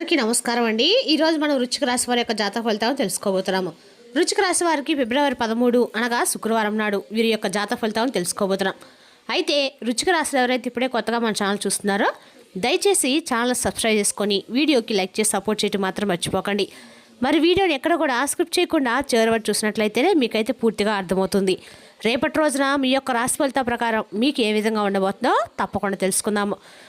అందరికీ నమస్కారం అండి. ఈరోజు మనం వృచ్చిక రాశి వారి యొక్క జాతక ఫలితాలను తెలుసుకోబోతున్నాము. వృచ్చిక రాశి వారికి ఫిబ్రవరి పదమూడు అనగా శుక్రవారం నాడు వీరి యొక్క జాతక ఫలితాలను తెలుసుకోబోతున్నాం. అయితే వృచ్చిక రాశిలో ఎవరైతే ఇప్పుడే కొత్తగా మన ఛానల్ చూస్తున్నారో దయచేసి ఛానల్ సబ్స్క్రైబ్ చేసుకొని వీడియోకి లైక్ చేసి సపోర్ట్ చేయడం మాత్రం మర్చిపోకండి. మరి వీడియోని ఎక్కడ కూడా స్క్రిప్ట్ చేయకుండా చివరి చూసినట్లయితేనే మీకైతే పూర్తిగా అర్థమవుతుంది. రేపటి రోజున మీ యొక్క రాశి ఫలితాల ప్రకారం మీకు ఏ విధంగా ఉండబోతుందో తప్పకుండా తెలుసుకుందాము.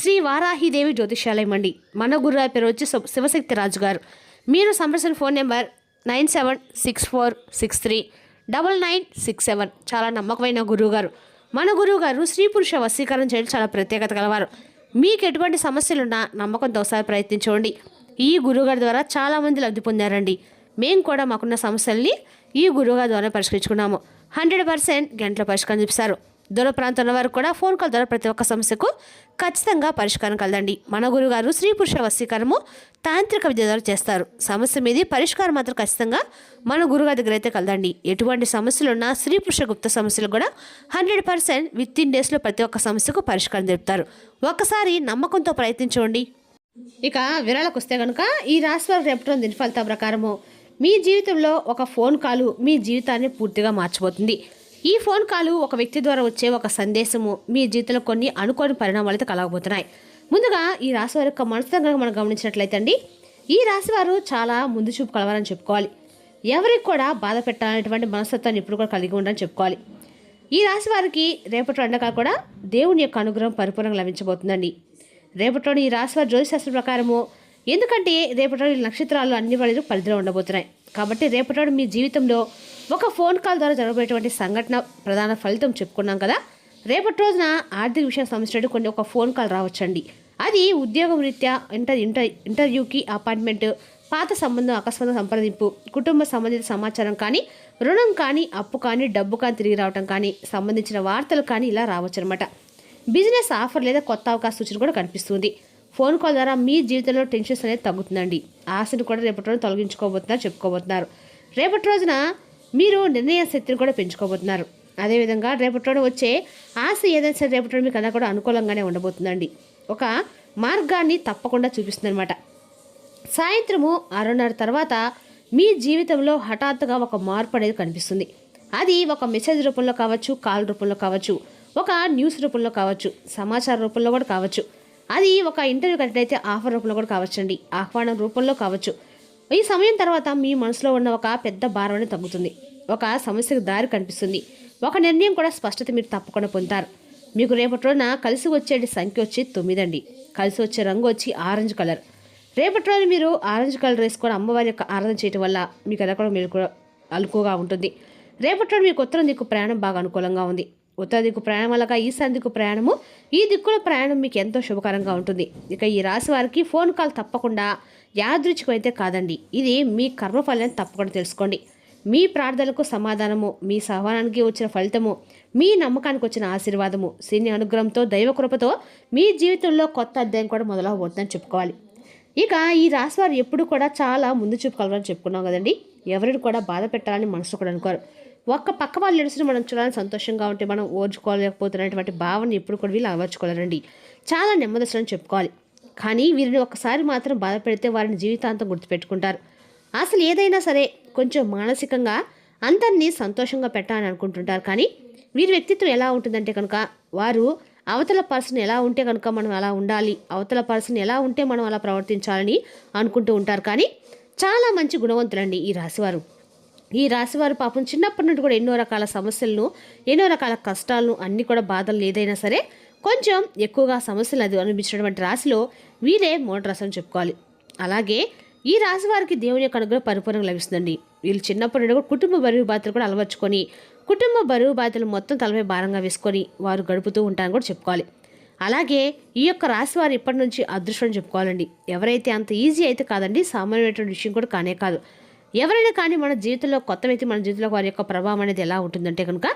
శ్రీ వారాహిదేవి జ్యోతిషాలయం అండి. మన గురుగారి పేరు వచ్చి శివశక్తి రాజు గారు. మీరు సంప్రదించిన phone number nine seven six four six three double nine six seven. చాలా నమ్మకమైన గురువు గారు. మన గురువు గారు స్త్రీ పురుష వశీకరణ చేయడం చాలా ప్రత్యేకత కలవారు మీకు ఎటువంటి సమస్యలున్నా నమ్మకంతో ఒకసారి ప్రయత్నించండి. ఈ గురువుగారి ద్వారా చాలామంది లబ్ధి పొందారండి. మేము కూడా మాకున్న సమస్యల్ని ఈ గురువుగారి ద్వారా పరిష్కరించుకున్నాము. హండ్రెడ్ పర్సెంట్ గంటల పరిష్కారం చూపిస్తారు. దూర ప్రాంతంలో వారు కూడా ఫోన్ కాల్ ద్వారా ప్రతి ఒక్క సమస్యకు ఖచ్చితంగా పరిష్కారం కలదండి. మన గురుగారు స్త్రీ పురుష వశీకరణము తాంత్రిక విద్య ద్వారా చేస్తారు. సమస్య మీది పరిష్కారం మాత్రం ఖచ్చితంగా మన గురుగారి దగ్గర అయితే కలదండి. ఎటువంటి సమస్యలు ఉన్నా స్త్రీ పురుష గుప్త సమస్యలు కూడా హండ్రెడ్ పర్సెంట్ విత్ ఇన్ డేస్లో ప్రతి ఒక్క సమస్యకు పరిష్కారం జరుపుతారు ఒక్కసారి నమ్మకంతో ప్రయత్నించండి. ఇక విరాళకు వస్తే కనుక ఈ రాశి వారు రెప్టోన్ దిన ప్రకారము మీ జీవితంలో ఒక ఫోన్ కాలు మీ జీవితాన్ని పూర్తిగా మార్చబోతుంది ఈ ఫోన్ కాలు ఒక వ్యక్తి ద్వారా వచ్చే ఒక సందేశము మీ జీవితంలో కొన్ని అనుకోని పరిణామాలతో కలగబోతున్నాయి. ముందుగా ఈ రాశి వారి యొక్క మనస్తత్వం మనం గమనించినట్లయితే అండి ఈ రాశి వారు చాలా ముందు చూపు కలవాలని చెప్పుకోవాలి. ఎవరికి కూడా బాధ పెట్టాలనేటువంటి మనస్తత్వాన్ని ఇప్పుడు కూడా కలిగి ఉండాలని చెప్పుకోవాలి. ఈ రాశి వారికి రేపటి ఎండగా కూడా దేవుని యొక్క అనుగ్రహం పరిపూర్ణంగా లభించబోతుందండి. రేపటి ఈ రాశి వారి జ్యోతిశాస్త్రం ప్రకారము ఎందుకంటే రేపటి ఈ నక్షత్రాలు అన్ని వాళ్ళు పరిధిలో ఉండబోతున్నాయి. కాబట్టి రేపటి మీ జీవితంలో ఒక ఫోన్ కాల్ ద్వారా జరగబోయేటువంటి సంఘటన ప్రధాన ఫలితం చెప్పుకున్నాం కదా. రేపటి రోజున ఆర్థిక విషయం సంబంధించినట్టు కొన్ని ఒక ఫోన్ కాల్ రావచ్చండి. అది ఉద్యోగం రీత్యా ఇంటర్ ఇంటర్ ఇంటర్వ్యూకి అపాయింట్మెంట్ పాత సంబంధం అకస్మాత్ సంప్రదింపు కుటుంబ సంబంధిత సమాచారం కానీ రుణం కానీ అప్పు కానీ డబ్బు కానీ తిరిగి రావటం కానీ సంబంధించిన వార్తలు కానీ ఇలా రావచ్చు అనమాట బిజినెస్ ఆఫర్ లేదా కొత్త అవకాశ సూచన కూడా కనిపిస్తుంది. ఫోన్ కాల్ ద్వారా మీ జీవితంలో టెన్షన్స్ అనేది తగ్గుతుందండి. ఆశను కూడా రేపటి రోజు తొలగించుకోబోతున్నారు చెప్పుకోబోతున్నారు. రేపటి రోజున మీరు నిర్ణయ శక్తిని కూడా పెంచుకోబోతున్నారు. అదేవిధంగా రేపటి రోజు వచ్చే ఆశ ఏదైనా సరే రేపటి మీకు అలా కూడా అనుకూలంగానే ఉండబోతుందండి. ఒక మార్గాన్ని తప్పకుండా చూపిస్తుంది అనమాట సాయంత్రము ఆరున్నర తర్వాత మీ జీవితంలో హఠాత్తుగా ఒక మార్పు అనేది కనిపిస్తుంది. అది ఒక మెసేజ్ రూపంలో కావచ్చు కాల్ రూపంలో కావచ్చు ఒక న్యూస్ రూపంలో కావచ్చు సమాచార రూపంలో కూడా కావచ్చు. అది ఒక ఇంటర్వ్యూ కట్టినైతే ఆఫర్ రూపంలో కూడా కావచ్చండి. ఆహ్వానం రూపంలో కావచ్చు. ఈ సమయం తర్వాత మీ మనసులో ఉన్న ఒక పెద్ద భారం తగ్గుతుంది. ఒక సమస్యకు దారి కనిపిస్తుంది. ఒక నిర్ణయం కూడా స్పష్టత మీరు తప్పకుండా పొందుతారు. మీకు రేపటి రోజున కలిసి వచ్చే సంఖ్య వచ్చి తొమ్మిది అండి కలిసి వచ్చే రంగు వచ్చి ఆరెంజ్ కలర్. రేపటి రోజు మీరు ఆరెంజ్ కలర్ వేసుకొని అమ్మవారి యొక్క ఆరాధన చేయటం వల్ల మీకు అది కూడా మీరు కూడా అనుకువగా ఉంటుంది. రేపటి రోజు మీకు ఉత్తరం దిక్కు ప్రయాణం బాగా అనుకూలంగా ఉంది. ఉత్తర దిక్కు ప్రయాణం వల్ల ఈశాన్ దిక్కు ప్రయాణము ఈ దిక్కుల ప్రయాణం మీకు ఎంతో శుభకరంగా ఉంటుంది. ఇక ఈ రాశి వారికి ఫోన్ కాల్ తప్పకుండా యాదృచ్ఛికం అయితే కాదండి. ఇది మీ కర్మఫలాన్ని తప్పకుండా తెలుసుకోండి. మీ ప్రార్థనలకు సమాధానము మీ సహవానానికి వచ్చిన ఫలితము మీ నమ్మకానికి వచ్చిన ఆశీర్వాదము శని అనుగ్రహంతో దైవ కృపతో మీ జీవితంలో కొత్త అధ్యాయం కూడా మొదలవబోతుందని చెప్పుకోవాలి. ఇక ఈ రాశివారు ఎప్పుడు కూడా చాలా ముందు చూపుకోవాలని చెప్పుకున్నాం కదండి. ఎవరిని కూడా బాధ పెట్టాలని మనసు కూడా అనుకోరు. ఒక్క పక్క వాళ్ళు ఎడుసిన మనం చూడాలని సంతోషంగా ఉంటే మనం ఓర్చుకోలేకపోతున్నటువంటి భావన ఎప్పుడు కూడా వీళ్ళు అలవర్చుకోలేరండి. చాలా నెమ్మదస్తులని చెప్పుకోవాలి. కానీ వీరిని ఒక్కసారి మాత్రం బాధ పెడితే వారిని జీవితాంతం గుర్తుపెట్టుకుంటారు. అసలు ఏదైనా సరే కొంచెం మానసికంగా అందరినీ సంతోషంగా పెట్టాలని అనుకుంటుంటారు. కానీ వీరి వ్యక్తిత్వం ఎలా ఉంటుందంటే కనుక వారు అవతల పర్సన్ ఎలా ఉంటే కనుక మనం అలా ఉండాలి అవతల పర్సన్ ఎలా ఉంటే మనం అలా ప్రవర్తించాలని అనుకుంటూ ఉంటారు. కానీ చాలా మంచి గుణవంతులండి ఈ రాశివారు. ఈ రాశివారు పాపం చిన్నప్పటి నుండి కూడా ఎన్నో రకాల సమస్యలను ఎన్నో రకాల కష్టాలను అన్నీ కూడా బాధలు ఏదైనా సరే కొంచెం ఎక్కువగా సమస్యలు అది అనిపించినటువంటి రాశిలో వీరే మోటార్ రాశి అని చెప్పుకోవాలి. అలాగే ఈ రాశి వారికి దేవుని యొక్క అనుగ్రహం పరిపూర్ణంగా లభిస్తుందండి. వీళ్ళు చిన్నప్పటి నుండి కూడా కుటుంబ బరువు బాధ్యతలు కూడా అలవర్చుకొని కుటుంబ బరువు బాధ్యతలు మొత్తం తలపై భారంగా వేసుకొని వారు గడుపుతూ ఉంటారని కూడా చెప్పుకోవాలి. అలాగే ఈ యొక్క రాశి వారు ఇప్పటి నుంచి అదృష్టం చెప్పుకోవాలండి. ఎవరైతే అంత ఈజీ అయితే కాదండి సామాన్యమైనటువంటి విషయం కూడా కానే కాదు. ఎవరైనా కానీ మన జీవితంలో కొత్త వ్యక్తి మన జీవితంలో వారి యొక్క ప్రభావం అనేది ఎలా ఉంటుందంటే కనుక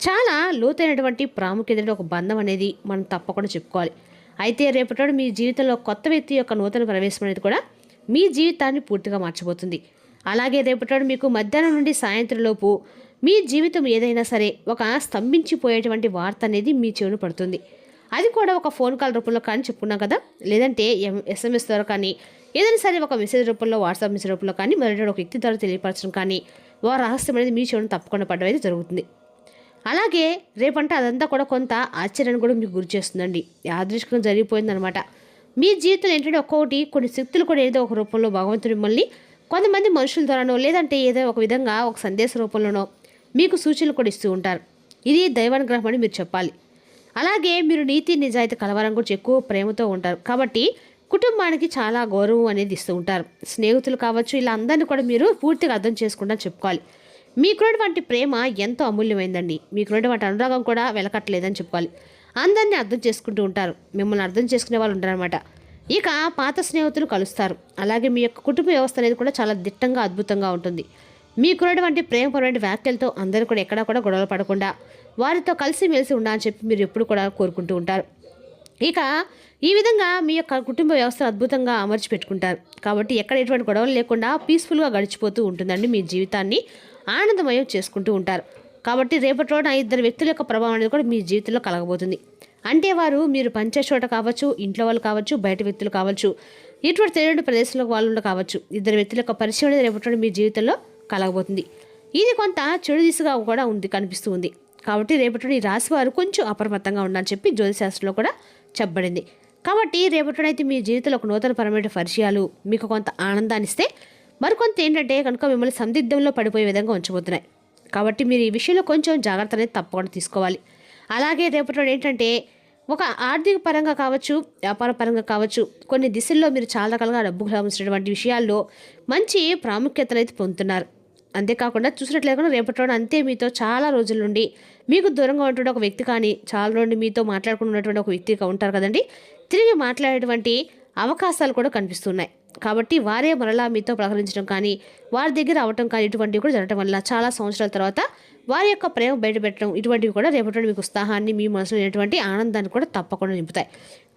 చాలా లోతైనటువంటి ప్రాముఖ్యత ఒక బంధం అనేది మనం తప్పకుండా చెప్పుకోవాలి. అయితే రేపటి మీ జీవితంలో కొత్త వ్యక్తి యొక్క నూతన ప్రవేశం అనేది కూడా మీ జీవితాన్ని పూర్తిగా మార్చబోతుంది. అలాగే రేపటి మీకు మధ్యాహ్నం నుండి సాయంత్రంలోపు మీ జీవితం ఏదైనా సరే ఒక స్తంభించిపోయేటువంటి వార్త అనేది మీ చెవును పడుతుంది. అది కూడా ఒక ఫోన్ కాల్ రూపంలో కానీ చెప్పుకున్నాం కదా? లేదంటే ఎం- ఎస్ఎంఎస్ ద్వారా కానీ ఏదైనా సరే ఒక మెసేజ్ రూపంలో వాట్సాప్ మెసేజ్ రూపంలో కానీ మరొక ఒక వ్యక్తి ద్వారా తెలియపరచడం కానీ వారి రహస్యం అనేది మీ చెవును తప్పకుండా పడడం అయితే జరుగుతుంది. అలాగే రేపంటే అదంతా కూడా కొంత ఆశ్చర్యాన్ని కూడా మీకు గురి చేస్తుందండి. యాదృష్కంగా జరిగిపోయిందనమాట మీ జీవితంలో ఏంటంటే ఒక్కొక్కటి కొన్ని శక్తులు కూడా ఏదో ఒక రూపంలో భగవంతుడు మిమ్మల్ని కొంతమంది మనుషుల ద్వారానో లేదంటే ఏదో ఒక విధంగా ఒక సందేశ రూపంలోనో మీకు సూచనలు కూడా ఇస్తూ ఉంటారు. ఇది దైవానుగ్రహం అని మీరు చెప్పాలి. అలాగే మీరు నీతి నిజాయితీ కలవరం గురించి ఎక్కువ ప్రేమతో ఉంటారు. కాబట్టి కుటుంబానికి చాలా గౌరవం అనేది ఇస్తూ ఉంటారు. స్నేహితులు కావచ్చు ఇలా అందరినీ కూడా మీరు పూర్తిగా అర్థం చేసుకుంటా చెప్పుకోవాలి. మీకున్నటువంటి ప్రేమ ఎంతో అమూల్యమైందండి. మీకున్నటువంటి అనురాగం కూడా వెలకట్టలేదని చెప్పుకోవాలి. అందరినీ అర్థం చేసుకుంటూ ఉంటారు. మిమ్మల్ని అర్థం చేసుకునే వాళ్ళు ఉంటారనమాట ఇక పాత స్నేహితులు కలుస్తారు. అలాగే మీ యొక్క కుటుంబ వ్యవస్థ అనేది కూడా చాలా దిట్టంగా అద్భుతంగా ఉంటుంది. మీకున్నటువంటి ప్రేమపరమైన వ్యాఖ్యలతో అందరూ కూడా ఎక్కడా కూడా గొడవలు పడకుండా వారితో కలిసి మెలిసి ఉండాలని చెప్పి మీరు ఎప్పుడు కూడా కోరుకుంటూ ఉంటారు. ఇక ఈ విధంగా మీ యొక్క కుటుంబ వ్యవస్థ అద్భుతంగా అమర్చి పెట్టుకుంటారు కాబట్టి ఎక్కడ ఎటువంటి గొడవలు లేకుండా పీస్ఫుల్గా గడిచిపోతూ ఉంటుందండి మీ జీవితాన్ని. ఆనందమయం చేసుకుంటూ ఉంటారు. కాబట్టి రేపటి రోజున ఇద్దరు వ్యక్తుల యొక్క ప్రభావం అనేది కూడా మీ జీవితంలో కలగబోతుంది. అంటే వారు మీరు పంచే చోట కావచ్చు ఇంట్లో వాళ్ళు కావచ్చు బయట వ్యక్తులు కావచ్చు ఇటువంటి తెలియని ప్రదేశంలో వాళ్ళు కావచ్చు ఇద్దరు వ్యక్తుల యొక్క పరిచయం అనేది రేపటి మీ జీవితంలో కలగబోతుంది. ఇది కొంత చెడు దిశగా కూడా ఉంది కనిపిస్తూ ఉంది. కాబట్టి రేపటి ఈ రాశి వారు కొంచెం అప్రమత్తంగా ఉండాలని చెప్పి జ్యోతిశాస్త్రంలో కూడా చెప్పబడింది. కాబట్టి రేపటినైతే మీ జీవితంలో ఒక నూతన పరమైన పరిచయాలు మీకు కొంత ఆనందాన్నిస్తే మరికొంత ఏంటంటే కనుక మిమ్మల్ని సందిగ్ధంలో పడిపోయే విధంగా ఉంచబోతున్నాయి. కాబట్టి మీరు ఈ విషయంలో కొంచెం జాగ్రత్త అనేది తప్పకుండా తీసుకోవాలి. అలాగే రేపటి ఏంటంటే ఒక ఆర్థిక పరంగా కావచ్చు వ్యాపార పరంగా కావచ్చు కొన్ని దిశల్లో మీరు చాలా రకాలుగా డబ్బు సంబంధించినటువంటి విషయాల్లో మంచి ప్రాముఖ్యతను అయితే పొందుతున్నారు. అంతేకాకుండా చూసినట్లయితే రేపటి రోజున అంతే మీతో చాలా రోజుల నుండి మీకు దూరంగా ఉంటున్న ఒక వ్యక్తి కానీ చాలా నుండి మీతో మాట్లాడుకున్నటువంటి ఒక వ్యక్తిగా ఉంటారు కదండి. తిరిగి మాట్లాడేటువంటి అవకాశాలు కూడా కనిపిస్తున్నాయి. కాబట్టి వారే మరలా మీతో ప్రకటించడం కానీ వారి దగ్గర అవటం కానీ ఇటువంటివి కూడా జరగడం వల్ల చాలా సంవత్సరాల తర్వాత వారి యొక్క ప్రేమ బయటపెట్టడం ఇటువంటివి కూడా రేపటి మీకు ఉత్సాహాన్ని మీ మనసులో ఉన్నటువంటి ఆనందాన్ని కూడా తప్పకుండా నింపుతాయి.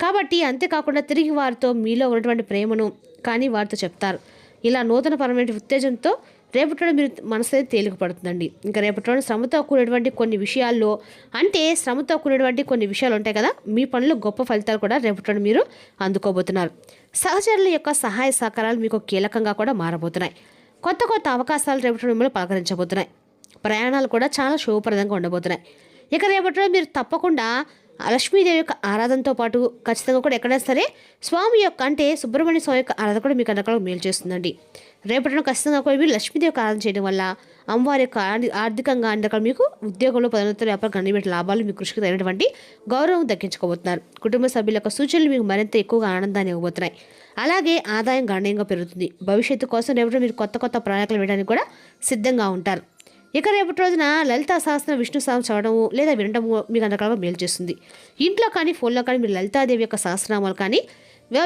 కాబట్టి అంతేకాకుండా తిరిగి వారితో మీలో ఉన్నటువంటి ప్రేమను కానీ వారితో చెప్తారు. ఇలా నూతనపరమైన ఉత్తేజంతో రేపటి రోజు మీరు మనసు అయితే తేలిక పడుతుందండి ఇంకా రేపటి రోజు శ్రమతో కూడినటువంటి కొన్ని విషయాల్లో అంటే శ్రమతో కూడినటువంటి కొన్ని విషయాలు ఉంటాయి కదా మీ పనులు గొప్ప ఫలితాలు కూడా రేపటి రోజు మీరు అందుకోబోతున్నారు. సహచరుల యొక్క సహాయ సహకారాలు మీకు కీలకంగా కూడా మారబోతున్నాయి. కొత్త కొత్త అవకాశాలు రేపటి మిమ్మల్ని పలకరించబోతున్నాయి. ప్రయాణాలు కూడా చాలా శుభప్రదంగా ఉండబోతున్నాయి. ఇక రేపటి రోజు మీరు తప్పకుండా లక్ష్మీదేవి యొక్క ఆరాధనతో పాటు ఖచ్చితంగా కూడా ఎక్కడైనా సరే స్వామి యొక్క అంటే సుబ్రహ్మణ్య స్వామి యొక్క ఆరాధన కూడా మీకు అక్కడ మేలు చేస్తుందండి. రేపటిన ఖచ్చితంగా కూడా మీరు లక్ష్మీదేవి యొక్క ఆరాధన చేయడం వల్ల అమ్మవారి యొక్క ఆర్థికంగా అన్ని మీకు ఉద్యోగంలో పదోన్నతులు వ్యాపారం కనిపెట్టే లాభాలు మీ కృషికి తగినటువంటి గౌరవం దక్కించుకోబోతున్నారు. కుటుంబ సభ్యుల యొక్క సూచనలు మీకు మరింత ఎక్కువగా ఆనందాన్ని ఇవ్వబోతున్నాయి. అలాగే ఆదాయం గణనీయంగా పెరుగుతుంది. భవిష్యత్తు కోసం రేపటి మీరు కొత్త కొత్త ప్రణాళికలు వేయడానికి కూడా సిద్ధంగా ఉంటారు. ఇక రేపటి రోజున లలితా సహస్రం విష్ణు సహస్రం చదవడము లేదా వినడము మీకు అంతకాలం మేలు చేస్తుంది. ఇంట్లో కానీ ఫోన్లో కానీ మీరు లలితాదేవి యొక్క సహస్రనామాలు కానీ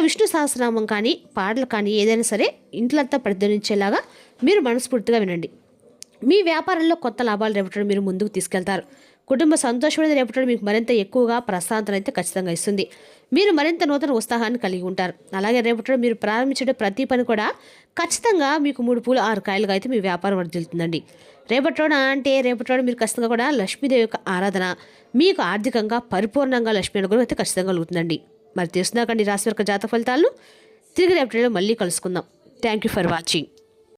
విష్ణు సహస్రనామం కానీ పాటలు కానీ ఏదైనా సరే ఇంట్లంతా ప్రతిధ్వనించేలాగా మీరు మనస్ఫూర్తిగా వినండి. మీ వ్యాపారంలో కొత్త లాభాలు రేపటం మీరు ముందుకు తీసుకెళ్తారు. కుటుంబ సంతోషం అనేది రేపటి మీకు మరింత ఎక్కువగా ప్రశాంతత అయితే ఖచ్చితంగా ఇస్తుంది. మీరు మరింత నూతన ఉత్సాహాన్ని కలిగి ఉంటారు. అలాగే రేపటి మీరు ప్రారంభించే ప్రతి పని కూడా ఖచ్చితంగా మీకు మూడు పూలు ఆరు కాయలుగా అయితే మీ వ్యాపారం వర్దిల్తుందండి రేపటి రోజున అంటే రేపటి మీరు ఖచ్చితంగా కూడా లక్ష్మీదేవి యొక్క ఆరాధన మీకు ఆర్థికంగా పరిపూర్ణంగా లక్ష్మీ అనుగ్రహం అయితే ఖచ్చితంగా కలుగుతుందండి. మరి తెలుసుకుందాకండి రాశి యొక్క జాత ఫలితాలను తిరిగి రేపటి మళ్ళీ కలుసుకుందాం. Thank you for watching